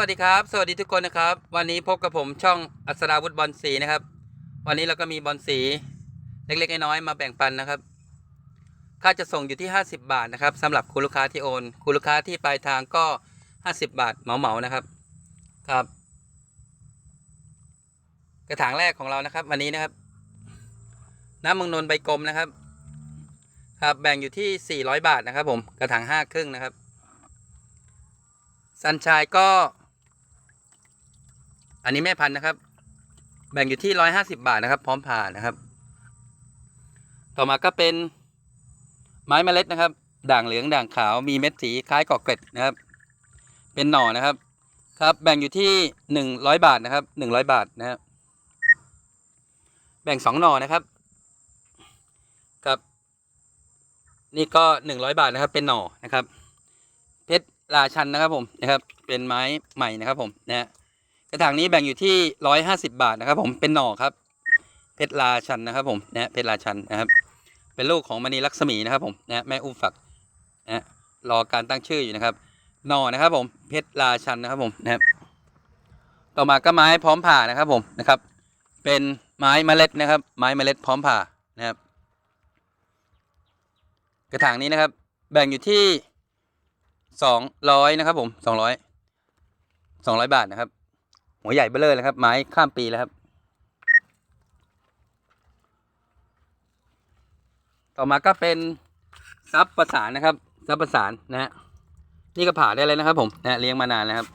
สวัสดีครับ สวัสดีทุกคนนะครับ วันนี้พบกับผมช่องอัศราวุธบอลสีนะครับ วันนี้เราก็มีบอลสีเล็กๆน้อยๆมาแบ่งปันนะครับค่าจะส่งอยู่ที่ 50 บาทนะครับสำหรับคุณลูกค้าที่โอนคุณลูกค้าที่ปลายทางก็ 50 บาทเหมาๆนะครับครับ กระถางแรกของเรานะครับ วันนี้นะครับ น้ำมังนนใบกลมนะครับ ครับแบ่งอยู่ที่ 400 บาทนะครับ ผมกระถางห้าครึ่งนะครับ สันชายก็ อันนี้แม่พันธุ์นะครับ แบ่งอยู่ที่ร้อยห้าสิบาทนะครับ พร้อมผ่านะครับ ต่อมาก็เป็นไม้เมล็ดนะครับ ด่างเหลืองด่างขาวมีเม็ดสีคล้ายกอกเกล็ดนะครับ เป็นหน่อนะครับ ครับ แบ่งอยู่ที่หนึ่งร้อยบาทนะครับหนึ่งร้อยบาทนะครับแบ่งสองหน่อนะครับครับนี่ก็หนึ่งร้อยบาทนะครับ เป็นหน่อนะครับ เพชรราชันนะครับผมนะครับ เป็นไม้ใหม่นะครับผมนะฮะ กระถางนี้แบ่งอยู่ที่ร้อยห้าสิบาทนะครับ ผมเป็นหน่อครับ เพชรราชันนะครับ ผมนะเพชรราชันนะครับ เป็นลูกของมณีลักษมีนะครับ ผมนะแม่อุ้มฝักนะฮะรอการตั้งชื่ออยู่นะครับหน่อนะครับ ผมเพชรราชันนะครับผมนะครับ ต่อมาก็ไม้พร้อมผ่านะครับ ผมนะครับ เป็นไม้เมล็ดนะครับ ไม้เมล็ดพร้อมผ่านะครับ กระถางนี้นะครับ แบ่งอยู่ที่สองร้อยนะครับ ผมสองร้อยสองร้อยบาทนะครับ หัวใหญ่เบ้อเลยนะครับ ไม้ข้ามปีแล้วครับ ต่อมาก็เป็นซับประสานนะครับซับประสานนะฮะนี่ก็ผ่าได้เลยนะครับ ผมนะเลี้ยงมานานแล้วครับ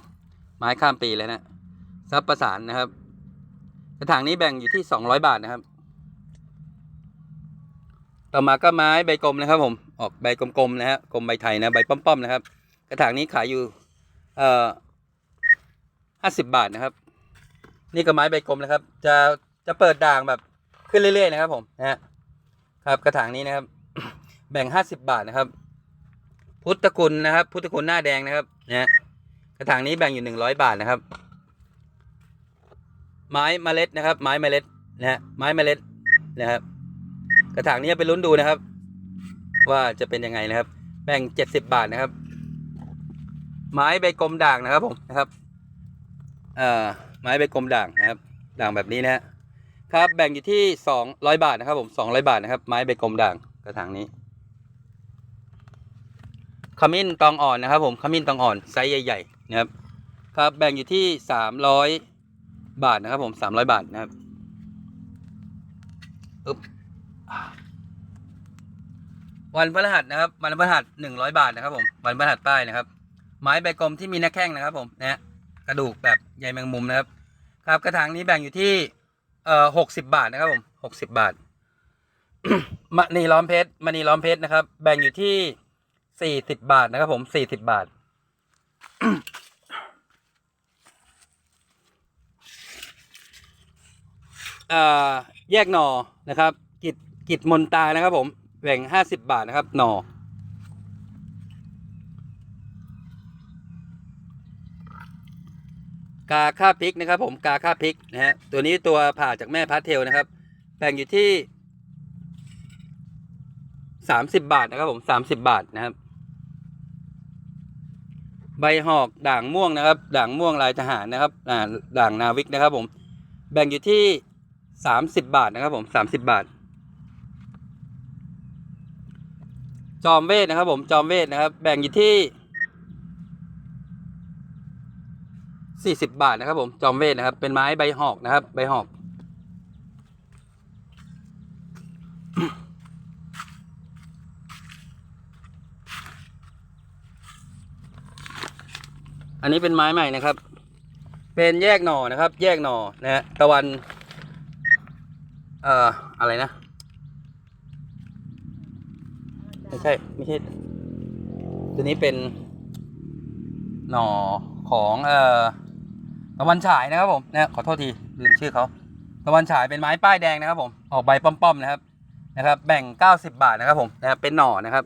ไม้ข้ามปีเลยนะซับประสานนะครับ กระถางนี้แบ่งอยู่ที่สองร้อยบาทนะครับ ต่อมาก็ไม้ใบกลมนะครับ ผมออกใบกลมๆนะฮะกลมใบไทยนะใบป้อมๆนะครับ กระถางนี้ขายอยู่เอ่อห้าสิบบาทนะครับ นี่ก็ไม้ใบกลมนะครับ จะจะเปิดด่างแบบขึ้นเรื่อยๆนะครับ ผมนะฮะครับกระถางนี้นะครับ แบ่งห้าสิบบาทนะครับ พุทธคุณนะครับ พุทธคุณหน้าแดงนะครับนะฮะกระถางนี้แบ่งอยู่หนึ่งร้อยบาทนะครับ ไม้เมล็ดนะครับ ไม้เมล็ดนะฮะไม้เมล็ดนะครับ กระถางนี้ไปลุ้นดูนะครับ ว่าจะเป็นยังไงนะครับ แบ่งเจ็ดสิบบาทนะครับ ไม้ใบกลมด่างนะครับผมนะครับ เอ่อ ไม้ใบกลมด่างนะครับ ด่างแบบนี้นะครับ แบ่งอยู่ที่สองร้อยบาทนะครับ ผมสองร้อยบาทนะครับ ไม้ใบกลมด่างกระถางนี้ขมิ้นตองอ่อนนะครับ ผมขมิ้นตองอ่อนไซส์ใหญ่ๆนะครับ ครับแบ่งอยู่ที่สามร้อยบาทนะครับ ผมสามร้อยบาทนะครับอึ๊บวันพฤหัสนะครับ วันพฤหัสหนึ่งร้อยบาทนะครับ ผมวันพฤหัสป้ายนะครับ ไม้ใบกลมที่มีหน้าแข้งนะครับ ผมนะฮะกระดูกแบบ ใยแมงมุมนะครับ ครับกระถางนี้แบ่งอยู่ที่เอ่อหกสิบาทนะครับผมหกสิบาทมณีล้อมเพชรมณีล้อมเพชรนะครับ แบ่งอยู่ที่สี่สิบบาทนะครับ ผมสี่สิบบาทเอ่อแยกหน่อนะครับ กิจกิจมนตานะครับ ผมแบ่งห้าสิบบาทนะครับ หน่อ กาค่าพริกนะครับ ผมกาค่าพริกนะฮะตัวนี้ตัวผ่าจากแม่พาสเทลนะครับแบ่งอยู่ที่สามสิบบาทนะครับ ผมสามสิบบาทนะครับ ใบหอกด่างม่วงนะครับ ด่างม่วงลายทหารนะครับอ่าด่างนาวิกนะครับ ผม แบ่งอยู่ที่สามสิบบาทนะครับ ผมสามสิบบาท จอมเวทนะครับ ผมจอมเวทนะครับ แบ่งอยู่ที่ สี่สิบบาทนะครับผมจอมเวทนะครับ เป็นไม้ใบหอกนะครับ ใบหอก อันนี้เป็นไม้ใหม่นะครับ เป็นแยกหน่อนะครับ แยกหน่อนะฮะตะวัน เอ่ออะไรนะ ไม่ใช่ ไม่ใช่ตัวนี้เป็นหน่อของเอ่อ ตะวันฉายนะครับผมนะขอโทษทีลืมชื่อเขาตะวันฉายเป็นไม้ป้ายแดงนะครับผมออกใบป้อมๆนะครับนะครับ แบ่งเก้าสิบบาทนะครับผมนะครับเป็นหน่อนะครับ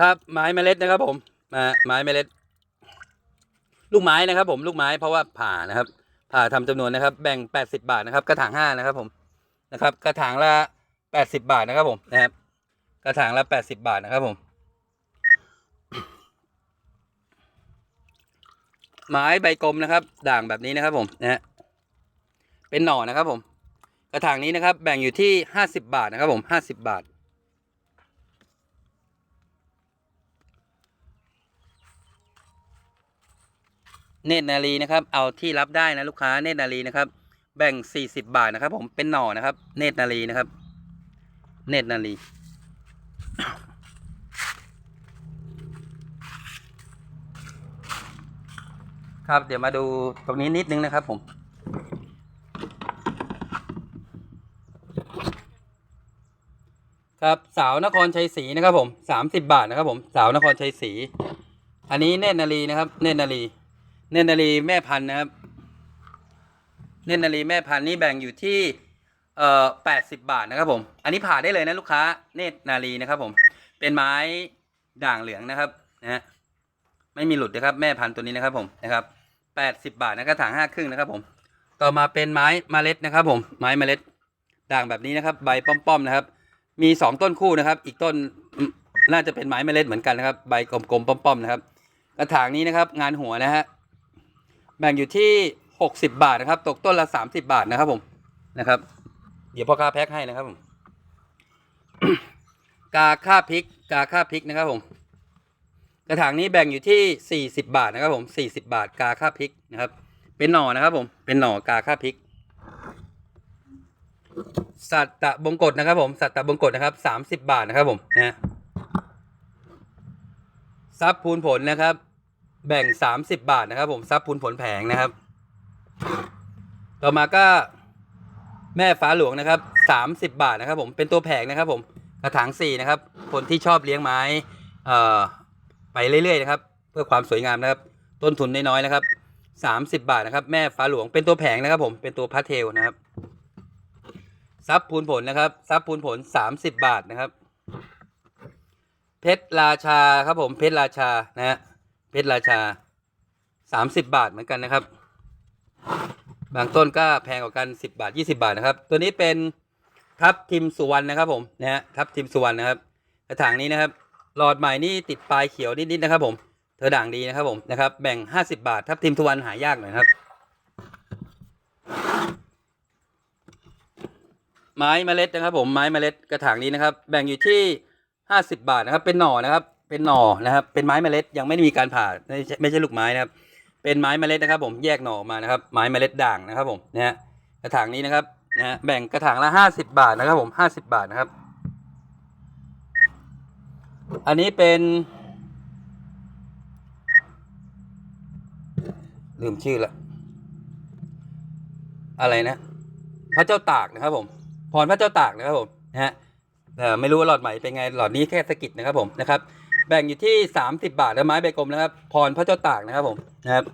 ครับไม้เมล็ดนะครับผมมาไม้เมล็ด ลูกไม้นะครับผมลูกไม้เพราะว่าผ่านะครับ ผ่าทำจำนวนนะครับ แบ่งแปดสิบาทนะครับ กระถางห้านะครับผมนะครับ กระถางละ แปดสิบาทนะครับผมนะครับกระถางละแปดสิบาทนะครับผม ไม้ใบกลมนะครับ ด่างแบบนี้นะครับผมนะฮะเป็นหน่อนะครับผม กระถางนี้นะครับ แบ่งอยู่ที่ห้าสิบาทนะครับผมห้าสิบาทเนตรนารีนะครับ เอาที่รับได้นะลูกค้าเนตรนารีนะครับ แบ่งสี่สิบาทนะครับ ผมเป็นหน่อนะครับ เนตรนารีนะครับ เนตรนารีครับเดี๋ยวมาดูตรงนี้นิดนึงนะครับผมครับสาวนครชัยศรีนะครับผมสามสิบบาทนะครับผมสาวนครชัยศรีอันนี้เนตรนารีนะครับ เนตรนารีเนตรนารีแม่พันธุ์นะครับ เนตรนารีแม่พันธุ์นี่แบ่งอยู่ที่ เอ่อแปดสิบบาทนะครับผม อันนี้ผ่าได้เลยนะลูกค้าเนตรนารีนะครับผม เป็นไม้ด่างเหลืองนะครับนะฮะไม่มีหลุดนะครับแม่พันธุ์ตัวนี้นะครับผมนะครับแปดสิบบาทนะกระถางห้าครึ่งนะครับผม ต่อมาเป็นไม้เมล็ดนะครับ ผม ไม้เมล็ดด่างแบบนี้นะครับ ใบป้อมๆนะครับ มีสองต้นคู่นะครับ อีกต้นน่าจะเป็นไม้เมล็ดเหมือนกันนะครับ ใบกลมๆป้อมๆนะครับ กระถางนี้นะครับ งานหัวนะฮะแบ่งอยู่ที่หกสิบาทนะครับ ตกต้นละสามสิบาทนะครับผมนะครับ เดี๋ยวพ่อค้าแพ็คให้นะครับผมกาค่าพริก กาค่าพริกนะครับผม กระถางนี้แบ่งอยู่ที่สี่สิบาทนะครับผมสี่สิบาท กาค่าพริกนะครับ เป็นหน่อนะครับผม เป็นหน่อกาค่าพริก สัตตะบงกฎนะครับผม สัตตะบงกฎนะครับสามสิบบาทนะครับผมนะฮะซับพูนผลนะครับ แบ่งสามสิบบาทนะครับผมซับพูนผลแผงนะครับ ต่อมาก็ แม่ฟ้าหลวงนะครับสามสิบบาทนะครับผมเป็นตัวแผงนะครับผมกระถางสี่นะครับคนที่ชอบเลี้ยงไม้เอ่อไปเรื่อยๆนะครับเพื่อความสวยงามนะครับ ต้นทุนน้อยๆนะครับสามสิบบาทนะครับ แม่ฟ้าหลวงเป็นตัวแผงนะครับผมเป็นตัวพาสเทลนะครับซับพูนผลนะครับซับพูนผลสามสิบบาทนะครับ เพชรราชาครับผมเพชรราชานะฮะเพชรราชาสามสิบบาทเหมือนกันนะครับ บางต้นก็แพงกว่ากันสิบาทยี่สิบาทนะครับ ตัวนี้เป็นทับทิมสุวรรณนะครับผมนะฮะทับทิมสุวรรณนะครับกระถางนี้นะครับ หลอดใหม่นี่ติดปลายเขียวนิดๆนะครับ ผมเธอด่างดีนะครับผมนะครับ แบ่งห้าสิบาท ทับทิมสุวรรณหายากหน่อยครับ ไม้เมล็ดนะครับ ผมไม้เมล็ดกระถางนี้นะครับ แบ่งอยู่ที่ห้าสิบาทนะครับ เป็นหน่อนะครับ เป็นหน่อนะครับ เป็นไม้เมล็ดยังไม่มีการผ่าไม่ใช่ไม่ใช่ลูกไม้นะครับ เป็นไม้เมล็ดนะครับ ผมแยกหน่อออกมานะครับ ไม้เมล็ดด่างนะครับผมนะฮะกระถางนี้นะครับนะฮะแบ่งกระถางละห้าสิบาทนะครับผมห้าสิบาทนะครับ อันนี้เป็นลืมชื่อละอะไรนะ พระเจ้าตากนะครับ ผม พรพระเจ้าตากนะครับผมนะฮะไม่รู้ว่าหลอดใหม่เป็นไงหลอดนี้แค่สะกิดนะครับผมนะครับ แบ่งอยู่ที่ 30 บาทแล้วไม้ใบกลมนะครับ พรพระเจ้าตากนะครับผมนะครับ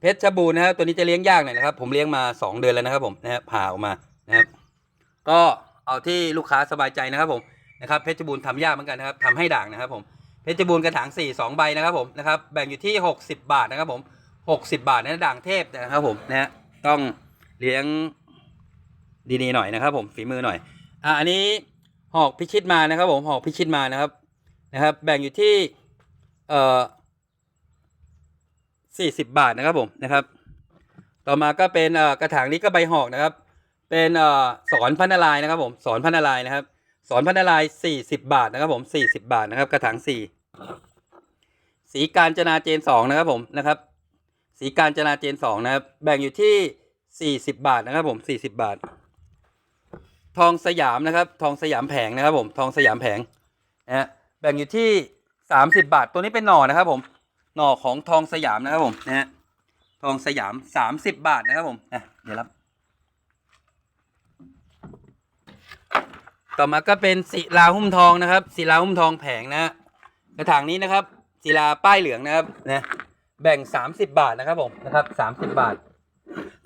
เพชรบูรณ์นะครับตัวนี้จะเลี้ยงยากหน่อยนะครับ ผมเลี้ยงมา 2 เดือนแล้วนะครับผมนะฮะผ่าออกมานะครับ ก็เอาที่ลูกค้าสบายใจนะครับผมนะครับเพชรบูรณ์ทำยากเหมือนกันนะครับทำให้ด่างนะครับผมเพชรบูรณ์กระถาง4 2ใบนะครับผมนะครับแบ่งอยู่ที่ 60 บาทนะครับผม 60 บาทนะด่างเทพนะครับผมนะฮะต้องเลี้ยงดีๆหน่อยนะครับผมฝีมือหน่อยอะอันนี้หอกพิชิตมานะครับผมหอกพิชิตมานะครับ นะครับ แบ่งอยู่ที่เอ่อสี่สิบบาทนะครับผมนะครับ ต่อมาก็เป็นเอ่อกระถางนี้ก็ใบหอกนะครับ เป็นเอ่อสอนพันนารายนะครับผมสอนพันนารายนะครับ สอนพันนารายสี่สิบบาทนะครับผมสี่สิบบาทนะครับ กระถางสี่สีการจนาเจนสองนะครับผมนะครับ สีการจนาเจนสองนะครับ แบ่งอยู่ที่สี่สิบบาทนะครับผมสี่สิบบาท ทองสยามนะครับ ทองสยามแผงนะครับผม ทองสยามแผงนะฮะ แบ่งอยู่ที่สามสิบบาท ตัวนี้เป็นหน่อนะครับ ผม หน่อของทองสยามนะครับผมนะฮะทองสยามสามสิบบาทนะครับผมนะเดี๋ยวรับ ต่อมาก็เป็นศิลาหุ้มทองนะครับศิลาหุ้มทองแผงนะฮะกระถางนี้นะครับศิลาป้ายเหลืองนะครับนะแบ่งสามสิบบาทนะครับผมนะครับสามสิบบาท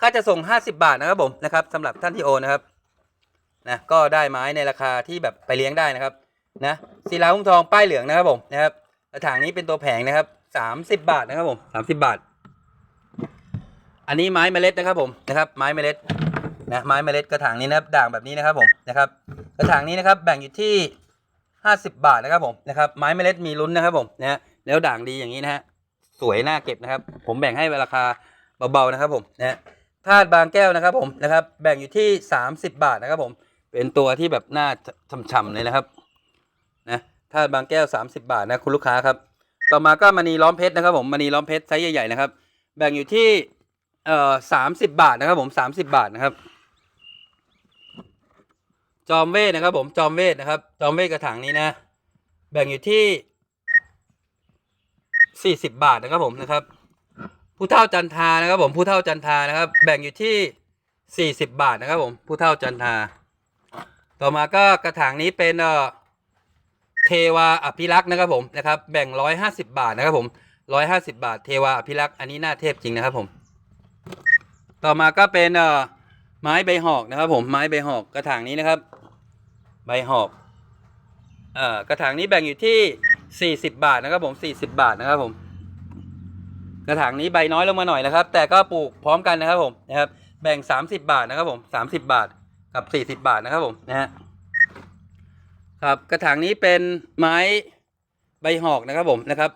ค่าจะส่งห้าสิบาทนะครับผมนะครับสำหรับท่านที่โอนนะครับนะก็ได้ไม้ในราคาที่แบบไปเลี้ยงได้นะครับนะ ศิลาหุ้มทองป้ายเหลืองนะครับผมนะครับกระถางนี้เป็นตัวแผงนะครับสามสิบบาทนะครับผมสามสิบบาท อันนี้ไม้เมล็ดนะครับผมนะครับ ไม้เมล็ดนะไม้เมล็ดกระถางนี้นะครับด่างแบบนี้นะครับผมนะครับ กระถางนี้นะครับแบ่งอยู่ที่50บบาทนะครับผมนะครับ ไม้เมล็ดมีลุ้นนะครับผมนะฮะแล้วด่างดีอย่างนี้นะฮะสวยน่าเก็บนะครับ ผมแบ่งให้ราคาเบาๆนะครับผมนะฮะธาตุบางแก้วนะครับผมนะครับ แบ่งอยู่ที่ 30 บาทนะครับผม เป็นตัวที่แบบหน้าฉ่ำๆเลยนะครับ นะธาตุบางแก้ว 30 บาทนะคุณลูกค้าครับ ต่อมาก็มณีล้อมเพชรนะครับผมมณีล้อมเพชรไซส์ใหญ่ๆนะครับ แบ่งอยู่ที่เอ่อสามสิบบาทนะครับผมสามสิบบาทนะครับ จอมเวทนะครับ ผมจอมเวทนะครับ จอมเวทกระถางนี้นะ แบ่งอยู่ที่สี่สิบบาทนะครับผมนะครับ ผู้เท่าจันทานะครับ ผมผู้เท่าจันทานะครับ แบ่งอยู่ที่สี่สิบบาทนะครับ ผมผู้เท่าจันทา ต่อมาก็กระถางนี้เป็นเอ่อ เทวาอภิรักษ์นะครับผมนะครับ แบ่งร้อยห้าสิบบาทนะครับผมร้อยห้าสิบาท เทวาอภิรักษ์อันนี้น้าเทพจริงนะครับผม ต่อมาก็เป็นเอ่อไม้ใบหอกนะครับ ผมไม้ใบหอกกระถางนี้นะครับ ใบหอกเอ่อกระถางนี้แบ่งอยู่ที่ 40 บาทนะครับ ผม40 บาทนะครับผม กระถางนี้ใบน้อยลงมาหน่อยนะครับ แต่ก็ปลูกพร้อมกันนะครับผมนะครับ แบ่ง 30 บาทนะครับผม 30 บาทกับ 40 บาทนะครับผมนะฮะ ครับกระถางนี้เป็นไม้ใบหอกนะครับผมนะครับ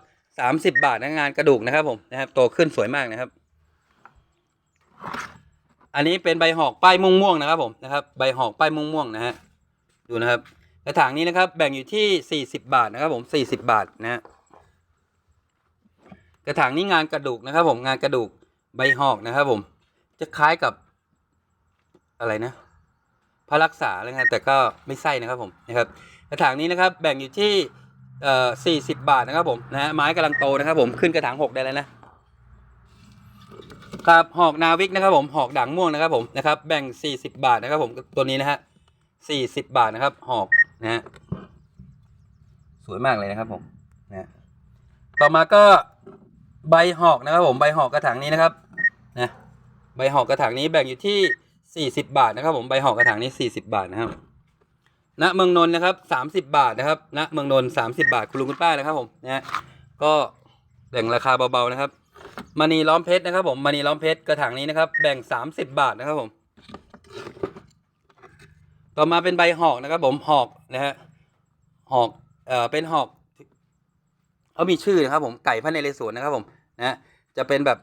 30บบาทนะงานกระดูกนะครับผมนะครับโตขึ้นสวยมากนะครับ อันนี้เป็นใบหอกป้ายม่วงม่วงๆนะครับผมนะครับ ใบหอกป้ายม่วงม่วงๆนะฮะดูนะครับกระถางนี้นะครับ แบ่งอยู่ที่40บบาทนะครับผม40บาทนะฮะกระถางนี้งานกระดูกนะครับ ผมงานกระดูกใบหอกนะครับ ผม จะคล้ายกับอะไรนะพระรักษาอะไรเงี้ยแต่ก็ไม่ใช่นะครับผมนะครับ กระถางนี้นะครับแบ่งอยู่ที่เอ่อ40บาทนะครับผมนะฮะไม้กำลังโตนะครับผมขึ้นกระถางหกได้แล้วนะครับหอกนาวิกนะครับผมหอกด่างม่วงนะครับผมนะครับแบ่ง40บาทนะครับผมตัวนี้นะฮะ40บาทนะครับ หอกนะฮะสวยมากเลยนะครับผมนะฮะต่อมาก็ใบหอกนะครับผมใบหอกกระถางนี้นะครับนะใบหอกกระถางนี้แบ่งอยู่ที่ 40 บาทนะครับผมใบหอกกระถางนี้ 40 บาทนะครับ ณเมืองนนท์นะครับ30บาทนะครับณเมืองนนท์30บาทคุณลุงคุณป้านะครับผมนะฮะก็แบ่งราคาเบาๆนะครับมณีล้อมเพชรนะครับ ผมมณีล้อมเพชรกระถางนี้นะครับ แบ่ง30บบาทนะครับผม ต่อมาเป็นใบหอกนะครับ ผมหอกนะฮะหอกเอ่อเป็นหอกเขามีชื่อนะครับ ผมไก่พระในเรศวรนะครับ ผมนะฮะจะเป็นแบบ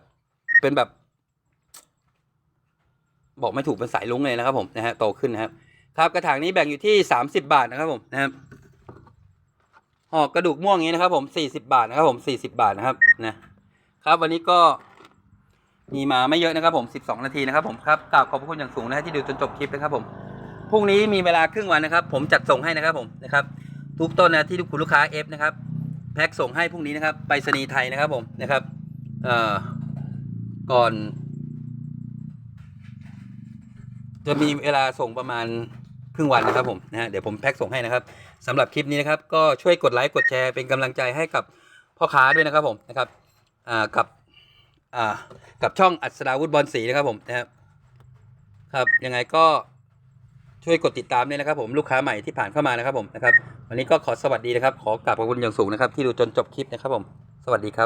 เป็นแบบ บอกไม่ถูกเป็นสายลุงเลยนะครับ ผมนะฮะโตขึ้นนะครับ ครับกระถางนี้แบ่งอยู่ที่ 30 บาทนะครับผมนะครับหอกกระดูกม่วงนี้นะครับ ผม 40 บาทนะครับผม 40 บาทนะครับนะครับวันนี้ก็มีมาไม่เยอะนะครับผม 12 นาทีนะครับผมครับกราบขอบพระคุณอย่างสูงนะที่ดูจนจบคลิปนะครับผมพรุ่งนี้มีเวลาครึ่งวันนะครับ ผมจัดส่งให้นะครับผมนะครับทุกต้นนะที่คุณลูกค้าเอฟนะครับแพ็คส่งให้พรุ่งนี้นะครับไปรษณีไทยนะครับผมนะครับเอ่อก่อน จะมีเวลาส่งประมาณ ครึ่งวันนะครับผมนะฮะเดี๋ยวผมแพ็คส่งให้นะครับสำหรับคลิปนี้นะครับก็ช่วยกดไลค์กดแชร์เป็นกำลังใจให้กับพ่อค้าด้วยนะครับผมนะครับอ่ากับอ่ากับช่องอัศดาวุฒิบอลสีนะครับผมนะครับครับยังไงก็ช่วยกดติดตามด้วยนะครับผมลูกค้าใหม่ที่ผ่านเข้ามานะครับผมนะครับวันนี้ก็ขอสวัสดีนะครับ ขอกราบขอบคุณอย่างสูงนะครับ ที่ดูจนจบคลิปนะครับผม สวัสดีครับ